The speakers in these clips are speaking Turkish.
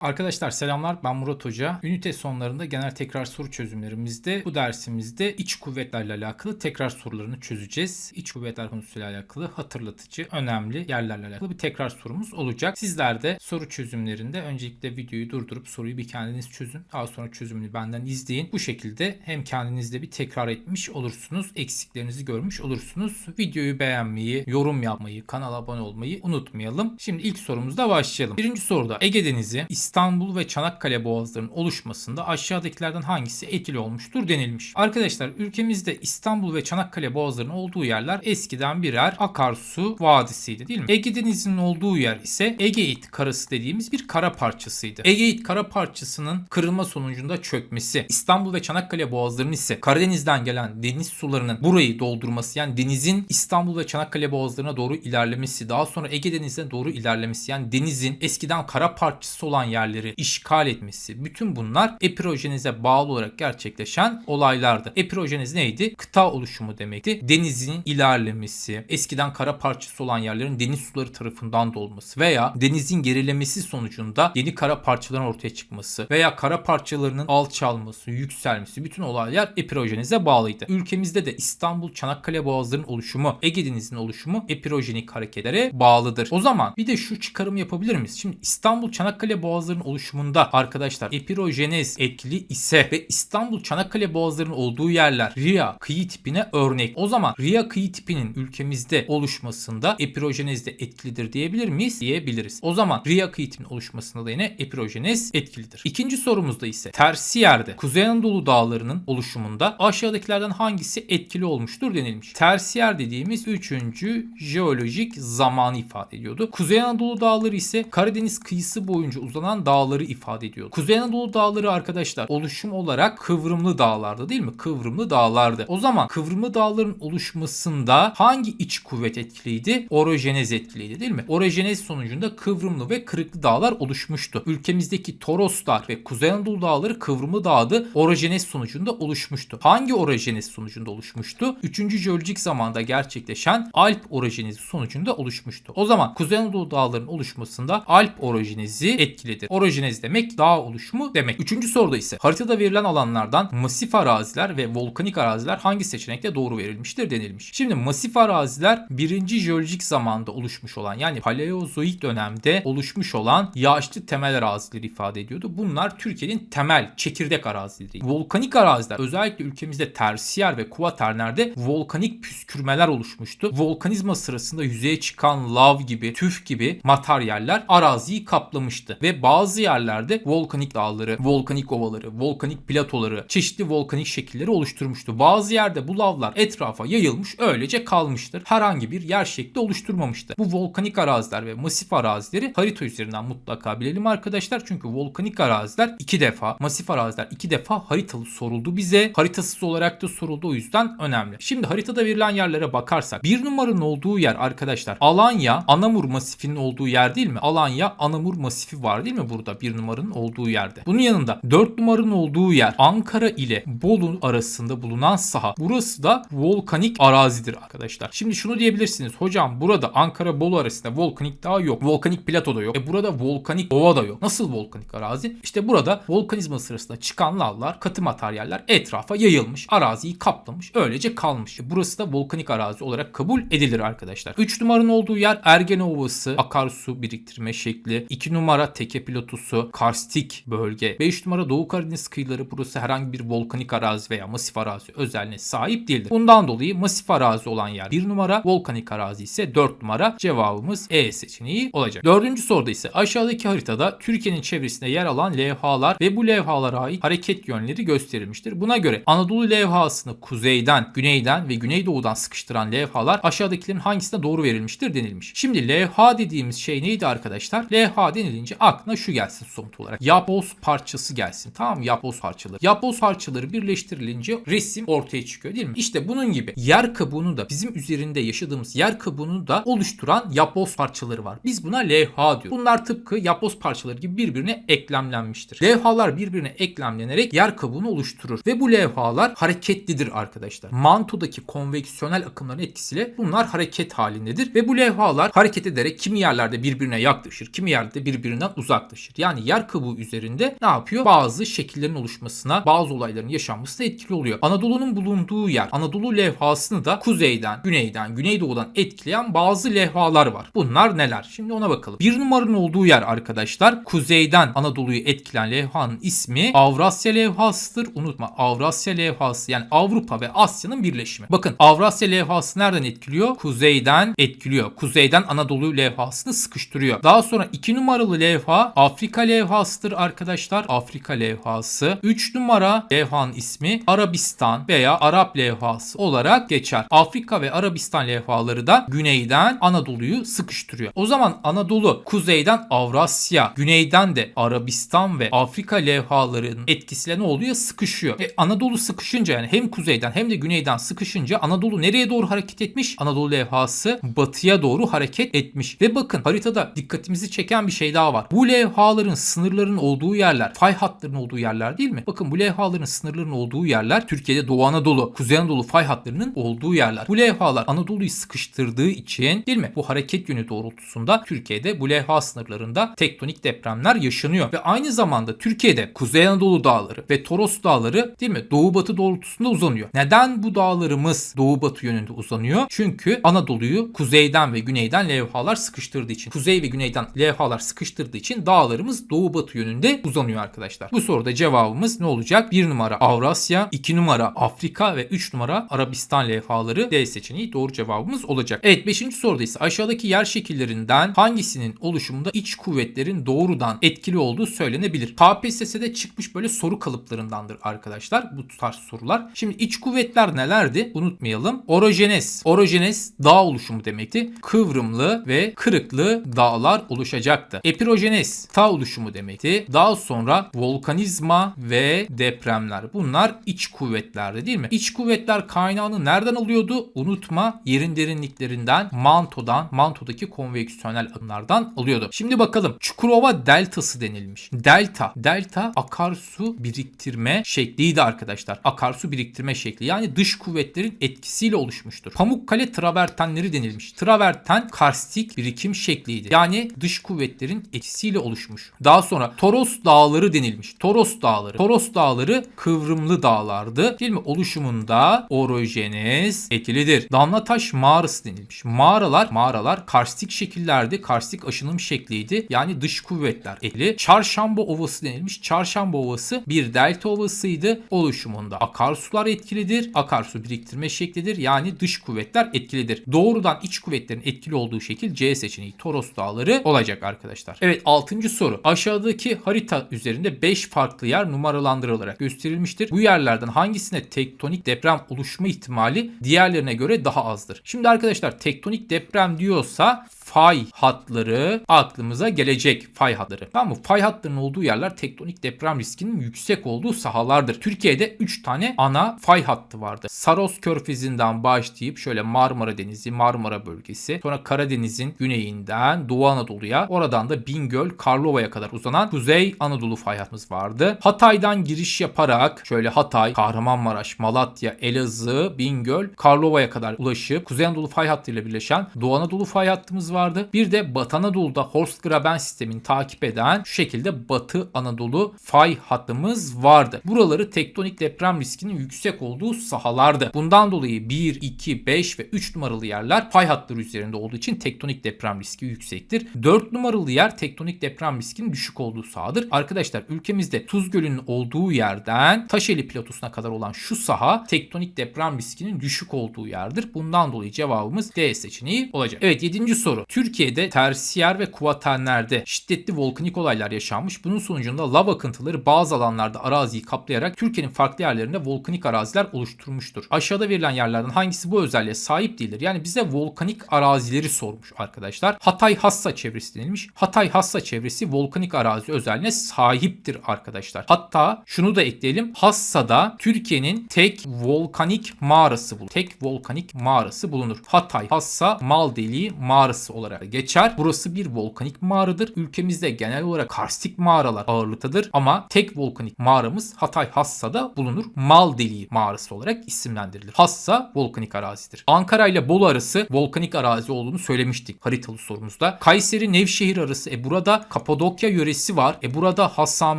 Arkadaşlar selamlar ben Murat Hoca. Ünite sonlarında genel tekrar soru çözümlerimizde bu dersimizde iç kuvvetlerle alakalı tekrar sorularını çözeceğiz. İç kuvvetler konusuyla alakalı hatırlatıcı, önemli yerlerle alakalı bir tekrar sorumuz olacak. Sizler de soru çözümlerinde öncelikle videoyu durdurup soruyu bir kendiniz çözün. Daha sonra çözümünü benden izleyin. Bu şekilde hem kendinizde bir tekrar etmiş olursunuz, eksiklerinizi görmüş olursunuz. Videoyu beğenmeyi, yorum yapmayı, kanala abone olmayı unutmayalım. Şimdi ilk sorumuzla başlayalım. Birinci soruda Ege Denizi, ve Çanakkale boğazlarının oluşmasında aşağıdakilerden hangisi etkili olmuştur denilmiş. Arkadaşlar ülkemizde İstanbul ve Çanakkale boğazlarının olduğu yerler eskiden birer akarsu vadisiydi değil mi? Ege Denizi'nin olduğu yer ise Egeit karası dediğimiz bir kara parçasıydı. Egeit kara parçasının kırılma sonucunda çökmesi, İstanbul ve Çanakkale boğazlarının ise Karadeniz'den gelen deniz sularının burayı doldurması yani denizin İstanbul ve Çanakkale boğazlarına doğru ilerlemesi, daha sonra Ege Denizi'ne doğru ilerlemesi yani denizin eskiden kara parçası olan yerleri işgal etmesi bütün bunlar epirojenize bağlı olarak gerçekleşen olaylardı. Epirojeniz neydi? Kıta oluşumu demekti. Denizin ilerlemesi, eskiden kara parçası olan yerlerin deniz suları tarafından dolması veya denizin gerilemesi sonucunda yeni kara parçaların ortaya çıkması veya kara parçalarının alçalması, yükselmesi bütün olaylar epirojenize bağlıydı. Ülkemizde de İstanbul, Çanakkale boğazlarının oluşumu, Ege Denizi'nin oluşumu epirojenik hareketlere bağlıdır. O zaman bir de şu çıkarım yapabilir miyiz? Şimdi İstanbul, Çanakkale boğazlarının oluşumunda arkadaşlar epirojenez etkili ise ve İstanbul, Çanakkale boğazlarının olduğu yerler Ria kıyı tipine örnek. O zaman Ria kıyı tipinin ülkemizde oluşmasında epirojenez de etkilidir diyebilir miyiz? Diyebiliriz. O zaman Ria kıyı tipinin oluşmasında da yine epirojenez etkilidir. İkinci sorumuzda ise tersi yerde Kuzey Anadolu dağlarının oluşumunda aşağıdakilerden hangisi etkili olmuştur denilmiş. Tersiyer dediğimiz üçüncü jeolojik zamanı ifade ediyordu. Kuzey Anadolu dağları ise Karadeniz kıyısı boyunca uzanan dağları ifade ediyor. Kuzey Anadolu dağları arkadaşlar oluşum olarak kıvrımlı dağlardı değil mi? Kıvrımlı dağlardı. O zaman kıvrımlı dağların oluşmasında hangi iç kuvvet etkiliydi? Orojenez etkiliydi değil mi? Orojenez sonucunda kıvrımlı ve kırıklı dağlar oluşmuştu. Ülkemizdeki Toroslar ve Kuzey Anadolu dağları kıvrımlı dağdı. Orojenez sonucunda oluşmuştu. Hangi orojenez sonucunda oluşmuştu? Üçüncü jeolojik zamanda gerçekleşen Alp orojenezi sonucunda oluşmuştu. O zaman Kuzey Anadolu dağlarının oluşmasında Alp orojenezi etkilidir. Orojenez demek dağ oluşumu demek. Üçüncü soruda ise haritada verilen alanlardan masif araziler ve volkanik araziler hangi seçenekte doğru verilmiştir denilmiş. Şimdi masif araziler birinci jeolojik zamanda oluşmuş olan yani paleozoik dönemde oluşmuş olan yağışlı temel arazileri ifade ediyordu. Bunlar Türkiye'nin temel çekirdek arazileri. Volkanik araziler özellikle ülkemizde tersiyer ve kuaternerde volkanik püskürmeler oluşmuştu. Volkanizma sırasında yüzeye çıkan lav gibi, tüf gibi materyaller araziyi kaplamıştı ve bazı yerlerde volkanik dağları, volkanik ovaları, volkanik platoları, çeşitli volkanik şekilleri oluşturmuştu. Bazı yerde bu lavlar etrafa yayılmış öylece kalmıştır. Herhangi bir yer şekli oluşturmamıştı. Bu volkanik araziler ve masif arazileri harita üzerinden mutlaka bilelim arkadaşlar. Çünkü volkanik araziler iki defa, masif araziler iki defa haritalı soruldu bize. Haritasız olarak da soruldu o yüzden önemli. Şimdi haritada verilen yerlere bakarsak bir numaranın olduğu yer arkadaşlar Alanya Anamur masifinin olduğu yer değil mi? Alanya Anamur masifi var değil mi burada bir numaranın olduğu yerde. Bunun yanında 4 numaranın olduğu yer Ankara ile Bolu arasında bulunan saha. Burası da volkanik arazidir arkadaşlar. Şimdi şunu diyebilirsiniz. Hocam burada Ankara Bolu arasında volkanik dağ yok. Volkanik plato da yok. E burada volkanik ova da yok. Nasıl volkanik arazi? İşte burada volkanizma sırasında çıkan lavlar, katı materyaller etrafa yayılmış. Araziyi kaplamış. Öylece kalmış. E burası da volkanik arazi olarak kabul edilir arkadaşlar. 3 numaranın olduğu yer Ergene Ovası, akarsu biriktirme şekli. 2 numara Teke Platosu, karstik bölge. 5 numara Doğu Karadeniz kıyıları burası herhangi bir volkanik arazi veya masif arazi özelliğine sahip değildir. Bundan dolayı masif arazi olan yer 1 numara, volkanik arazi ise 4 numara. Cevabımız E seçeneği olacak. Dördüncü soruda ise aşağıdaki haritada Türkiye'nin çevresinde yer alan levhalar ve bu levhalara ait hareket yönleri gösterilmiştir. Buna göre Anadolu levhasını kuzeyden, güneyden ve güneydoğudan sıkıştıran levhalar aşağıdakilerin hangisine doğru verilmiştir denilmiş. Şimdi levha dediğimiz şey neydi arkadaşlar? Levha denilince aklına şu gelsin somut olarak. Yapboz parçası gelsin. Tamam mı? Yapboz parçaları. Yapboz parçaları birleştirilince resim ortaya çıkıyor değil mi? İşte bunun gibi yer kabuğunu da bizim üzerinde yaşadığımız yer kabuğunu da oluşturan yapboz parçaları var. Biz buna levha diyoruz. Bunlar tıpkı yapboz parçaları gibi birbirine eklemlenmiştir. Levhalar birbirine eklemlenerek yer kabuğunu oluşturur ve bu levhalar hareketlidir arkadaşlar. Mantodaki konveksiyonel akımların etkisiyle bunlar hareket halindedir ve bu levhalar hareket ederek kimi yerlerde birbirine yaklaşır, kimi yerde birbirinden uzak yaklaşır. Yani yer kabuğu üzerinde ne yapıyor? Bazı şekillerin oluşmasına, bazı olayların yaşanmasına etkili oluyor. Anadolu'nun bulunduğu yer, Anadolu levhasını da kuzeyden, güneyden, güneydoğudan etkileyen bazı levhalar var. Bunlar neler? Şimdi ona bakalım. Bir numaranın olduğu yer arkadaşlar kuzeyden Anadolu'yu etkileyen levhanın ismi Avrasya levhasıdır. Unutma Avrasya levhası yani Avrupa ve Asya'nın birleşimi. Bakın Avrasya levhası nereden etkiliyor? Kuzeyden etkiliyor. Kuzeyden Anadolu levhasını sıkıştırıyor. Daha sonra 2 numaralı levha Afrika levhasıdır arkadaşlar. Afrika levhası. 3 numara levhanın ismi Arabistan veya Arap levhası olarak geçer. Afrika ve Arabistan levhaları da güneyden Anadolu'yu sıkıştırıyor. O zaman Anadolu kuzeyden Avrasya, güneyden de Arabistan ve Afrika levhalarının etkisiyle ne oluyor? Sıkışıyor. E, Anadolu sıkışınca yani hem kuzeyden hem de güneyden sıkışınca Anadolu nereye doğru hareket etmiş? Anadolu levhası batıya doğru hareket etmiş. Ve bakın haritada dikkatimizi çeken bir şey daha var. Bu levhaların sınırların olduğu yerler, fay hatlarının olduğu yerler değil mi? Bakın bu levhaların sınırların olduğu yerler Türkiye'de Doğu Anadolu, Kuzey Anadolu fay hatlarının olduğu yerler. Bu levhalar Anadolu'yu sıkıştırdığı için değil mi? Bu hareket yönü doğrultusunda Türkiye'de bu levha sınırlarında tektonik depremler yaşanıyor. Ve aynı zamanda Türkiye'de Kuzey Anadolu dağları ve Toros dağları değil mi? Doğu batı doğrultusunda uzanıyor. Neden bu dağlarımız doğu batı yönünde uzanıyor? Çünkü Anadolu'yu kuzeyden ve güneyden levhalar sıkıştırdığı için. Kuzey ve güneyden levhalar sıkıştırdığı için dağlarımız doğu batı yönünde uzanıyor arkadaşlar. Bu soruda cevabımız ne olacak? 1 numara Avrasya, 2 numara Afrika ve 3 numara Arabistan levhaları D seçeneği doğru cevabımız olacak. Evet 5. soruda ise aşağıdaki yer şekillerinden hangisinin oluşumunda iç kuvvetlerin doğrudan etkili olduğu söylenebilir. KPSS'de çıkmış böyle soru kalıplarındandır arkadaşlar bu tarz sorular. Şimdi iç kuvvetler nelerdi? Unutmayalım. Orojenes. Orojenes dağ oluşumu demekti. Kıvrımlı ve kırıklı dağlar oluşacaktı. Epirojenes ta oluşumu demekti. Daha sonra volkanizma ve depremler. Bunlar iç kuvvetlerdi değil mi? İç kuvvetler kaynağını nereden alıyordu? Unutma yerin derinliklerinden, mantodan, mantodaki konveksiyonel akımlardan alıyordu. Şimdi bakalım Çukurova deltası denilmiş. Delta. Delta akarsu biriktirme şekliydi arkadaşlar. Akarsu biriktirme şekli. Yani dış kuvvetlerin etkisiyle oluşmuştur. Pamukkale travertenleri denilmiş. Traverten karstik birikim şekliydi. Yani dış kuvvetlerin etkisiyle oluşmuş. Daha sonra Toros dağları denilmiş. Toros dağları. Toros dağları kıvrımlı dağlardı. Değil mi? Oluşumunda orojenes etkilidir. Damlataş mağarası denilmiş. Mağaralar, mağaralar karstik şekillerdi. Karstik aşınım şekliydi. Yani dış kuvvetler etkili. Çarşamba ovası denilmiş. Çarşamba ovası bir delta ovasıydı. Oluşumunda akarsular etkilidir. Akarsu biriktirme şeklidir. Yani dış kuvvetler etkilidir. Doğrudan iç kuvvetlerin etkili olduğu şekil C seçeneği Toros dağları olacak arkadaşlar. Evet 6. soru. Aşağıdaki harita üzerinde 5 farklı yer numaralandırılarak gösterilmiştir. Bu yerlerden hangisine tektonik deprem oluşma ihtimali diğerlerine göre daha azdır? Şimdi arkadaşlar tektonik deprem diyorsa fay hatları aklımıza gelecek fay hatları. Tamam mı? Fay hatlarının olduğu yerler tektonik deprem riskinin yüksek olduğu sahalardır. Türkiye'de 3 tane ana fay hattı vardı. Saros Körfezi'nden başlayıp şöyle Marmara Denizi, Marmara bölgesi, sonra Karadeniz'in güneyinden Doğu Anadolu'ya, oradan da Bingöl, Karlova'ya kadar uzanan Kuzey Anadolu fay hattımız vardı. Hatay'dan giriş yaparak şöyle Hatay, Kahramanmaraş, Malatya, Elazığ, Bingöl, Karlova'ya kadar ulaşıp Kuzey Anadolu fay hattıyla birleşen Doğu Anadolu fay hattımız vardı. Bir de Batı Anadolu'da Horst Graben sistemini takip eden şu şekilde Batı Anadolu fay hattımız vardı. Buraları tektonik deprem riskinin yüksek olduğu sahalardı. Bundan dolayı 1, 2, 5 ve 3 numaralı yerler fay hatları üzerinde olduğu için tektonik deprem riski yüksektir. 4 numaralı yer tektonik deprem riskinin düşük olduğu sahadır. Arkadaşlar ülkemizde Tuz Gölü'nün olduğu yerden Taşeli platosuna kadar olan şu saha tektonik deprem riskinin düşük olduğu yerdir. Bundan dolayı cevabımız D seçeneği olacak. Evet 7. soru. Türkiye'de tersiyer ve kuvaternlerde şiddetli volkanik olaylar yaşanmış. Bunun sonucunda lav akıntıları bazı alanlarda araziyi kaplayarak Türkiye'nin farklı yerlerinde volkanik araziler oluşturmuştur. Aşağıda verilen yerlerden hangisi bu özelliğe sahip değildir? Yani bize volkanik arazileri sormuş arkadaşlar. Hatay Hassa çevresi denilmiş. Hatay Hassa çevresi volkanik arazi özelliğine sahiptir arkadaşlar. Hatta şunu da ekleyelim. Hassa'da Türkiye'nin tek volkanik mağarası bulunur. Tek volkanik mağarası bulunur. Hatay Hassa Mal Deliği mağarası olarak geçer. Burası bir volkanik mağaradır. Ülkemizde genel olarak karstik mağaralar ağırlıktadır ama tek volkanik mağaramız Hatay Hassa'da bulunur. Mal Deliği mağarası olarak isimlendirilir. Hassa volkanik arazidir. Ankara ile Bolu arası volkanik arazi olduğunu söylemiştik haritalı sorumuzda. Kayseri Nevşehir arası e burada Kapadokya yöresi var. E burada Hasan,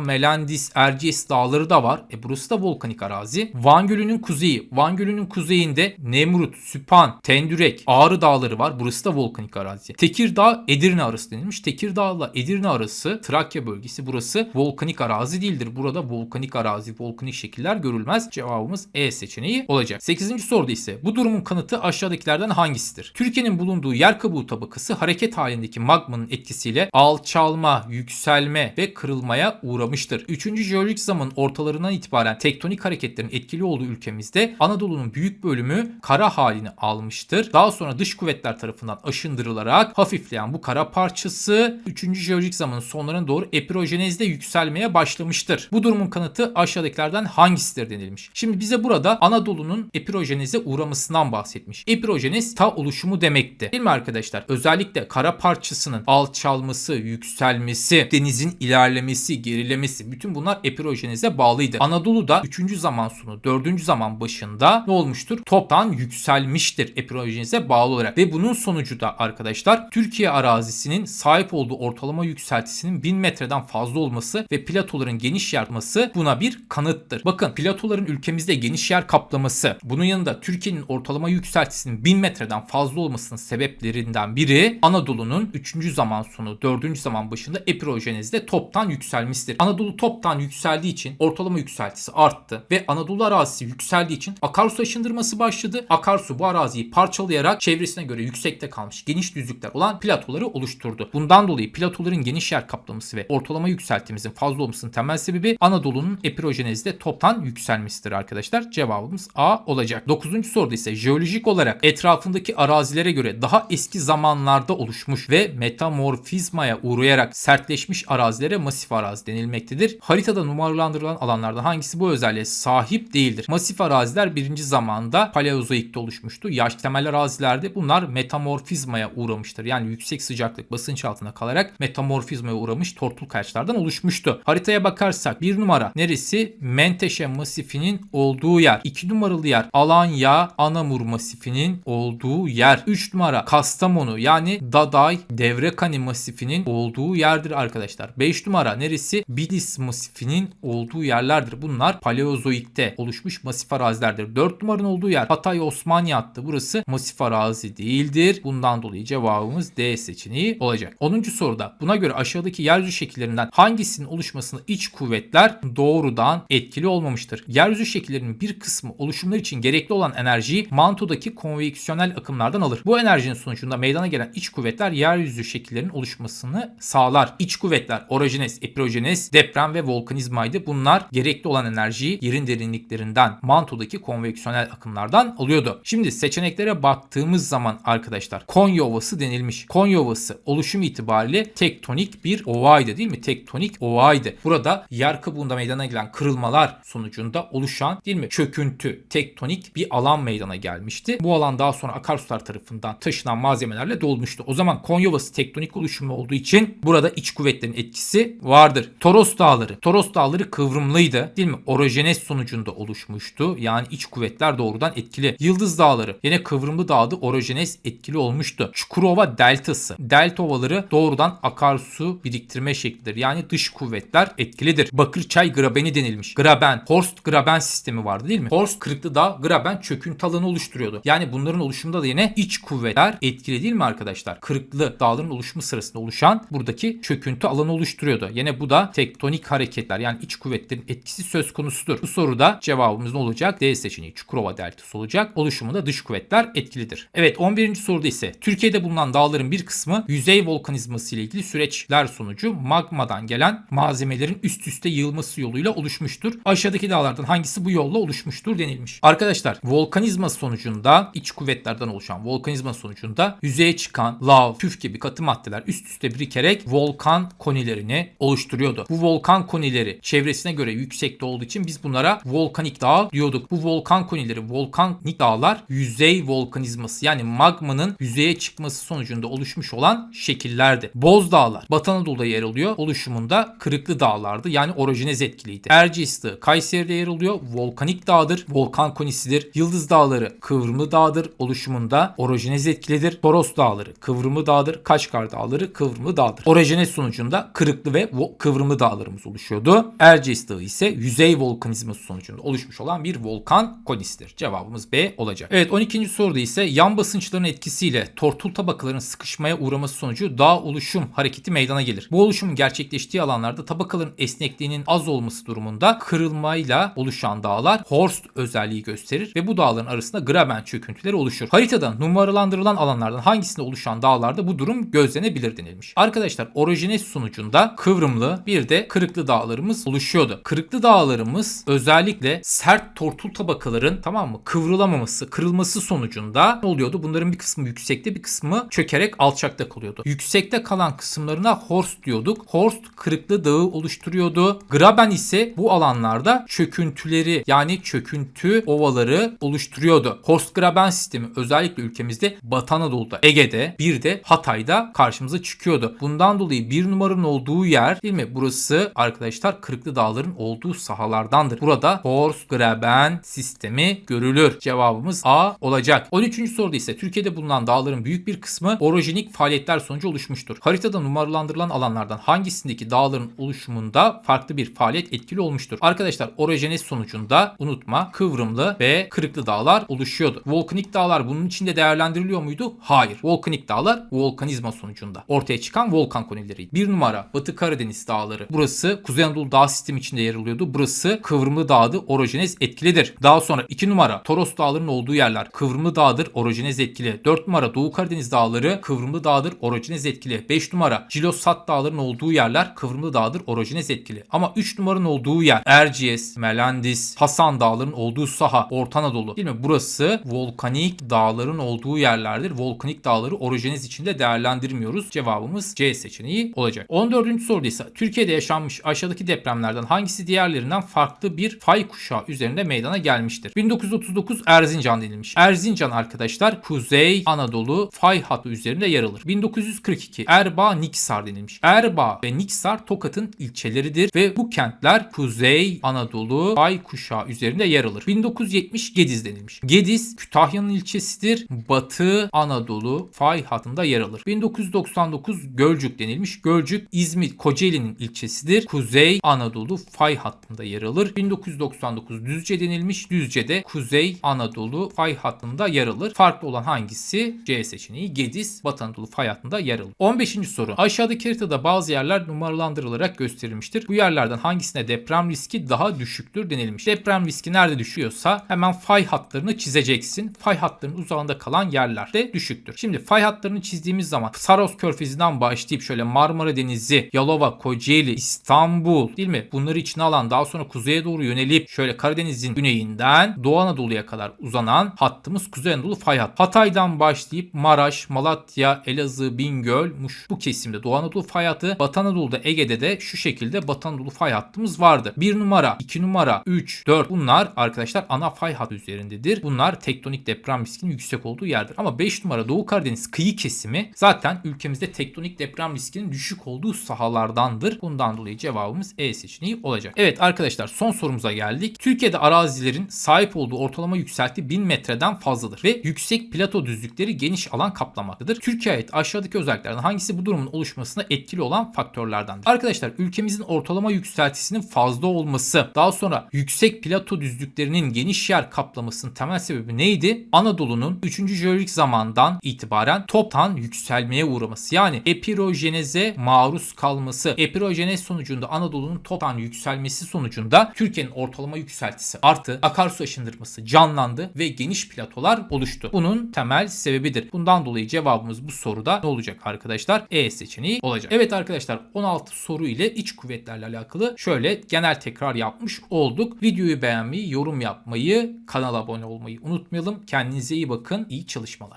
Melendis, Erciyes dağları da var. E burası da volkanik arazi. Van Gölü'nün kuzeyi. Van Gölü'nün kuzeyinde Nemrut, Süphan, Tendürek, Ağrı dağları var. Burası da volkanik arazi. Tekirdağ, Edirne arası denilmiş. Tekirdağ ile Edirne arası Trakya bölgesi burası volkanik arazi değildir. Burada volkanik arazi, volkanik şekiller görülmez. Cevabımız E seçeneği olacak. 8. soruda ise bu durumun kanıtı aşağıdakilerden hangisidir? Türkiye'nin bulunduğu yer kabuğu tabakası hareket halindeki magmanın etkisiyle alçalma, yükselme ve kırılmaya uğramıştır. 3. jeolojik zaman ortalarından itibaren tektonik hareketlerin etkili olduğu ülkemizde Anadolu'nun büyük bölümü kara halini almıştır. Daha sonra dış kuvvetler tarafından aşındırılarak hafifleyen bu kara parçası 3. jeolojik zamanın sonlarına doğru epirojenezde yükselmeye başlamıştır. Bu durumun kanıtı aşağıdakilerden hangisidir denilmiş. Şimdi bize burada Anadolu'nun epirojeneze uğramasından bahsetmiş. Epirojenez ta oluşumu demekti. Değil mi arkadaşlar? Özellikle kara parçasının alçalması, yükselmesi, denizin ilerlemesi, gerilemesi bütün bunlar epirojeneze bağlıydı. Anadolu'da 3. zaman sonu 4. zaman başında ne olmuştur? Toptan yükselmiştir epirojeneze bağlı olarak. Ve bunun sonucu da arkadaşlar Türkiye arazisinin sahip olduğu ortalama yükseltisinin 1000 metreden fazla olması ve platoların geniş yarması buna bir kanıttır. Bakın platoların ülkemizde geniş yer kaplaması bunun yanında Türkiye'nin ortalama yükseltisinin 1000 metreden fazla olmasının sebeplerinden biri Anadolu'nun 3. zaman sonu 4. zaman başında epirojenezde toptan yükselmesidir. Anadolu toptan yükseldiği için ortalama yükseltisi arttı ve Anadolu arazisi yükseldiği için akarsu aşındırması başladı. Akarsu bu araziyi parçalayarak çevresine göre yüksekte kalmış geniş düzlükler olan platoları oluşturdu. Bundan dolayı platoların geniş yer kaplaması ve ortalama yükseltimizin fazla olmasının temel sebebi Anadolu'nun epirojenezde toptan yükselmesidir arkadaşlar. Cevabımız A olacak. 9. soruda ise jeolojik olarak etrafındaki arazilere göre daha eski zamanlarda oluşmuş ve metamorfizmaya uğrayarak sertleşmiş arazilere masif arazi denilmektedir. Haritada numaralandırılan alanlardan hangisi bu özelliğe sahip değildir? Masif araziler birinci zamanda paleozoikte oluşmuştu. Yaş temel arazilerde bunlar metamorfizmaya uğramıştır. Yani yüksek sıcaklık basınç altında kalarak metamorfizmaya uğramış tortul kayaçlardan oluşmuştu. Haritaya bakarsak bir numara neresi? Menteşe masifinin olduğu yer. 2 numaralı yer Alanya Anamur masifinin olduğu yer. 3 numara Kastamonu yani Daday Devrekani masifinin olduğu yerdir arkadaşlar. 5 numara neresi? Bilis masifinin olduğu yerlerdir. Bunlar paleozoikte oluşmuş masif arazilerdir. 4 numaranın olduğu yer Hatay Osmaniye hattı. Burası masif arazi değildir. Bundan dolayı cevabımız D seçeneği olacak. 10. soruda buna göre aşağıdaki yeryüzü şekillerinden hangisinin oluşmasına iç kuvvetler doğrudan etkili olmamıştır? Yeryüzü şekillerinin bir kısmı oluşumlar için gerekli olan enerjiyi mantodaki konveksiyonel akımlardan alır. Bu enerjinin sonucunda meydana gelen iç kuvvetler yeryüzü şekillerinin oluşmasını sağlar. İç kuvvetler orojenez, epirojenez, deprem ve volkanizmaydı. Bunlar gerekli olan enerjiyi yerin derinliklerinden mantodaki konveksiyonel akımlardan alıyordu. Şimdi seçeneklere baktığımız zaman arkadaşlar Konya Ovası denilmiş. Konya Ovası oluşum itibariyle tektonik bir ovaydı değil mi? Tektonik ovaydı. Burada yer kabuğunda meydana gelen kırılmalar sonucunda oluşan değil mi? Çöküntü, tektonik bir alan meydana gelmişti. Bu alan daha sonra akarsular tarafından taşınan malzemelerle dolmuştu. O zaman Konya Ovası tektonik oluşumu olduğu için burada iç kuvvetlerin etkisi vardır. Toros Dağları. Toros Dağları kıvrımlıydı değil mi? Orojenez sonucunda oluşmuştu. Yani iç kuvvetler doğrudan etkili. Yıldız Dağları yine kıvrımlı dağdı. Orojenez etkili olmuştu. Çukurova Deltası. Delta ovaları doğrudan akarsu biriktirme şeklidir. Yani dış kuvvetler etkilidir. Bakırçay grabeni denilmiş. Graben, Horst graben sistemi vardı değil mi? Horst kırıklı dağ, graben çöküntü alanı oluşturuyordu. Yani bunların oluşumunda da yine iç kuvvetler etkili değil mi arkadaşlar? Kırıklı dağların oluşumu sırasında oluşan buradaki çöküntü alanı oluşturuyordu. Yine bu da tektonik hareketler yani iç kuvvetlerin etkisi söz konusudur. Bu soruda cevabımız ne olacak? D seçeneği Çukurova deltası olacak. Oluşumunda dış kuvvetler etkilidir. Evet 11. soruda ise Türkiye'de bulunan dağların bir kısmı yüzey volkanizması ile ilgili süreçler sonucu magmadan gelen malzemelerin üst üste yığılması yoluyla oluşmuştur. Aşağıdaki dağlardan hangisi bu yolla oluşmuştur denilmiş. Arkadaşlar volkanizma sonucunda iç kuvvetlerden oluşan volkanizma sonucunda yüzeye çıkan lav, küf gibi katı maddeler üst üste birikerek volkan konilerini oluşturuyordu. Bu volkan konileri çevresine göre yüksekte olduğu için biz bunlara volkanik dağ diyorduk. Bu volkan konileri, volkanik dağlar yüzey volkanizması yani magmanın yüzeye çıkması sonucunda oluşmuş olan şekillerdi. Boz Dağlar Batı Anadolu'da yer alıyor. Oluşumunda Kırıklı Dağlardı. Yani orojenez etkiliydi. Erciyes Dağı Kayseri'de yer alıyor. Volkanik dağdır. Volkan konisidir. Yıldız Dağları Kıvrımlı Dağdır. Oluşumunda orojenez etkilidir. Toros Dağları Kıvrımlı Dağdır. Kaşgar Dağları Kıvrımlı Dağdır. Orojenez sonucunda Kırıklı ve Kıvrımlı Dağlarımız oluşuyordu. Erciyes Dağı ise yüzey volkanizması sonucunda oluşmuş olan bir volkan konisidir. Cevabımız B olacak. Evet 12. soruda ise yan basınçların etkisiyle tortul tabakaların sıkışmaya uğraması sonucu dağ oluşum hareketi meydana gelir. Bu oluşumun gerçekleştiği alanlarda tabakaların esnekliğinin az olması durumunda kırılmayla oluşan dağlar Horst özelliği gösterir ve bu dağların arasında graben çöküntüleri oluşur. Haritada numaralandırılan alanlardan hangisinde oluşan dağlarda bu durum gözlenebilir denilmiş. Arkadaşlar orojenez sonucunda kıvrımlı bir de kırıklı dağlarımız oluşuyordu. Kırıklı dağlarımız özellikle sert tortul tabakaların tamam mı kıvrılamaması, kırılması sonucunda ne oluyordu? Bunların bir kısmı yüksekte bir kısmı çökerek alçakta kalıyordu. Yüksekte kalan kısımlarına horst diyorduk. Horst kırıklı dağı oluşturuyordu. Graben ise bu alanlarda çöküntüleri yani çöküntü ovaları oluşturuyordu. Horst graben sistemi özellikle ülkemizde Batı Anadolu'da, Ege'de bir de Hatay'da karşımıza çıkıyordu. Bundan dolayı bir numaranın olduğu yer değil mi? Burası arkadaşlar Kırıklı Dağların olduğu sahalardandır. Burada Horst graben sistemi görülür. Cevabımız A olacak. 13. soruda ise Türkiye'de bulunan dağların büyük bir kısmı orojenik faaliyetler sonucu oluşmuştur. Haritada numaralandırılan alanlardan hangisindeki dağların oluşumunda farklı bir faaliyet etkili olmuştur? Arkadaşlar orojenez sonucunda unutma kıvrımlı ve kırıklı dağlar oluşuyordu. Volkanik dağlar bunun içinde değerlendiriliyor muydu? Hayır. Volkanik dağlar volkanizma sonucunda ortaya çıkan volkan konileriydi. Bir numara Batı Karadeniz dağları. Burası Kuzey Anadolu dağ sistemi içinde yer alıyordu. Burası kıvrımlı dağdı. Orojenez etkilidir. Daha sonra 2 numara Toros dağlarının olduğu yerler kıvrımlı dağdır. Orojenez etkili. 4 numara Doğu Karadeniz dağları kıvrımlı dağdır. Orojenez etkili. 5 numara Cilosat dağlarının olduğu yerler kıvrımlı dağdır. Orojenez etkili. Ama 3 numaranın olduğu yer Erciyes, Melandis, Hasan dağlarının olduğu saha Orta Anadolu. Değil mi? Burası volkanik dağların olduğu yerlerdir. Volkanik dağları orojenez içinde değerlendirmiyoruz. Cevabımız C seçeneği olacak. 14. soruda ise Türkiye'de yaşanmış aşağıdaki depremlerden hangisi diğerlerinden farklı bir fay kuşağı üzerinde meydana gelmiştir? 1939 Erzincan denilmiş. Erzincan arkadaşlar Kuzey Anadolu fay hattı üzerinde yer alır. 1942 Erbaa Niksar denilmiş. Erbaa ve Niksar Tokat'ın ilçeleridir ve bu kentler Kuzey Anadolu fay kuşağı üzerinde yer alır. 1970 Gediz denilmiş. Gediz Kütahya'nın ilçesidir. Batı Anadolu fay hattında yer alır. 1999 Gölcük denilmiş. Gölcük İzmit Kocaeli'nin ilçesidir. Kuzey Anadolu fay hattında yer alır. 1999 Düzce denilmiş. Düzce de Kuzey Anadolu fay hattında yer alır. Farklı olan hangisi? C seçeneği Gediz Batı Anadolu fay hattında yer alır. 15. soru. Aşağıdaki haritada bazı yerler numaralandırılarak gösterilmiştir. Bu yerlerden hangisine deprem riski daha düşüktür denilmiş. Deprem riski nerede düşüyorsa hemen fay hatlarını çizeceksin. Fay hatlarının uzağında kalan yerlerde düşüktür. Şimdi fay hatlarını çizdiğimiz zaman Saros Körfezi'nden başlayıp şöyle Marmara Denizi, Yalova, Kocaeli, İstanbul değil mi? Bunları içine alan daha sonra kuzeye doğru yönelip şöyle Karadeniz'in güneyinden Doğu Anadolu'ya kadar uzanan hattımız Kuzey Anadolu fay hattı. Hatay'dan başlayıp Maraş, Malatya, Elazığ, Bingöl, Muş bu kesimde Doğu Anadolu fay hattı. Batı Anadolu'da Ege'de de şu şekilde Batı Anadolu fay hattımız vardı. 1 numara, 2 numara, 3, 4 bunlar arkadaşlar ana fay hattı üzerindedir. Bunlar tektonik deprem riskinin yüksek olduğu yerdir. Ama 5 numara Doğu Karadeniz kıyı kesimi zaten ülkemizde tektonik deprem riskinin düşük olduğu sahalardandır. Bundan dolayı cevabımız E seçeneği olacak. Evet arkadaşlar son sorumuza geldik. Türkiye'de arazilerin sahip olduğu ortalama yükselti 1000 metreden fazladır ve yüksek plato düzlükleri geniş alan kaplamaktadır. Türkiye'ye ait aşağıdaki özelliklerden hangisi bu durumun oluşmasına etkili olan faktörlerdendir? Arkadaşlar ülkemizin ortalama yükseltisinin fazla olması, daha sonra yüksek plato düzlüklerinin geniş yer kaplamasının temel sebebi neydi? Anadolu'nun 3. jeolojik zamandan itibaren toptan yükselmeye uğraması. Yani epirojeneze maruz kalması. Epirojenez sonucunda Anadolu'nun toptan yükselmesi sonucunda Türkiye'nin ortalama yükseltisi arttı. Akarsu aşındırması canlandı ve geniş platolar oluştu. Bunun temel sebebidir. Bundan dolayı cevabımız bu soruda ne olacak arkadaşlar? E seçeneği olacak. Evet arkadaşlar 16 soru ile iç kuvvetlerle alakalı şöyle genel tekrar yapmış olduk. Videoyu beğenmeyi, yorum yapmayı, kanala abone olmayı unutmayalım. Kendinize iyi bakın. İyi çalışmalar.